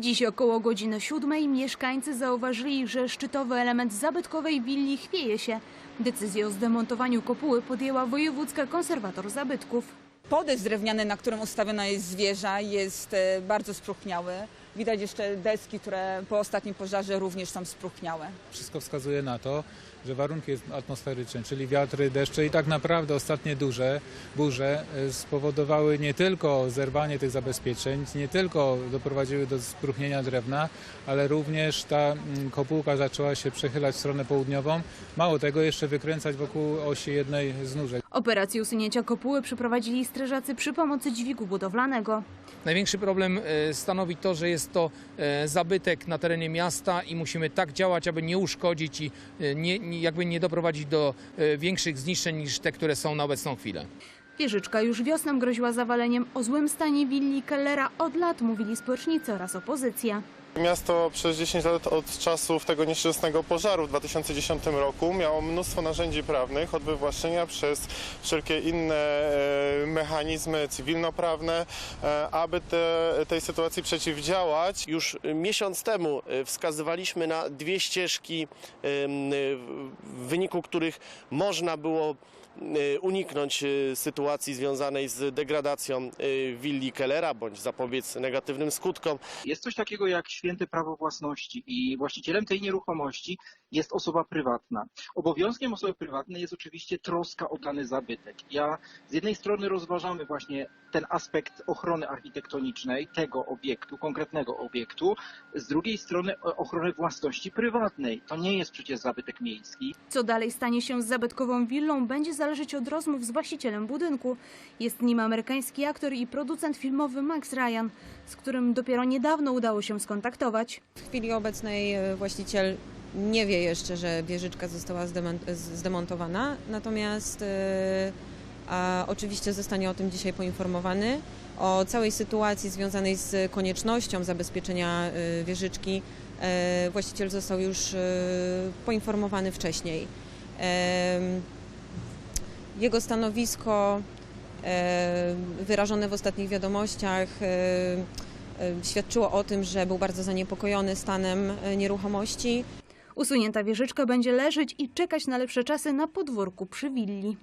Dziś około godziny siódmej mieszkańcy zauważyli, że szczytowy element zabytkowej willi chwieje się. Decyzję o zdemontowaniu kopuły podjęła wojewódzka konserwator zabytków. Podest drewniany, na którym ustawiona jest zwierza, jest e, bardzo spróchniały. Widać jeszcze deski, które po ostatnim pożarze również są spróchniałe. Wszystko wskazuje na to, że warunki atmosferyczne, czyli wiatry, deszcze i tak naprawdę ostatnie duże burze e, spowodowały nie tylko zerwanie tych zabezpieczeń, nie tylko doprowadziły do spróchnienia drewna, ale również ta mm, kopułka zaczęła się przechylać w stronę południową. Mało tego, jeszcze wykręcać wokół osi jednej z nóżek. Operację usunięcia kopuły przeprowadzili strażacy przy pomocy dźwigu budowlanego. Największy problem e, stanowi to, że jest to e, zabytek na terenie miasta i musimy tak działać, aby nie uszkodzić i e, nie- jakby nie doprowadzić do e, większych zniszczeń niż te, które są na obecną chwilę. Wieżyczka już wiosną groziła zawaleniem. O złym stanie willi Kellera od lat mówili społecznicy oraz opozycja. Miasto przez 10 lat od czasów tego nieszczęsnego pożaru w 2010 roku miało mnóstwo narzędzi prawnych od wywłaszczenia przez wszelkie inne e, mechanizmy cywilnoprawne, e, aby te, tej sytuacji przeciwdziałać. Już miesiąc temu e, wskazywaliśmy na dwie ścieżki, w wyniku których można było uniknąć e, sytuacji związanej z degradacją e, willi Kellera bądź zapobiec negatywnym skutkom. Jest coś takiego jak święte prawo własności i właścicielem tej nieruchomości jest osoba prywatna. Obowiązkiem osoby prywatnej jest oczywiście troska o dany zabytek. Ja z jednej strony rozważamy właśnie ten aspekt ochrony architektonicznej tego obiektu, konkretnego obiektu, z drugiej strony ochronę własności prywatnej. To nie jest przecież zabytek miejski. Co dalej stanie się z zabytkową willą będzie zależeć od rozmów z właścicielem budynku. Jest nim amerykański aktor i producent filmowy Max Ryan, z którym dopiero niedawno udało się skontaktować. W chwili obecnej e, właściciel nie wie jeszcze, że wieżyczka została zdemontowana, natomiast e, a oczywiście zostanie o tym dzisiaj poinformowany. O całej sytuacji związanej z koniecznością zabezpieczenia e, wieżyczki e, właściciel został już poinformowany wcześniej. Jego stanowisko wyrażone w ostatnich wiadomościach świadczyło o tym, że był bardzo zaniepokojony stanem nieruchomości. Usunięta wieżyczka będzie leżeć i czekać na lepsze czasy na podwórku przy willi.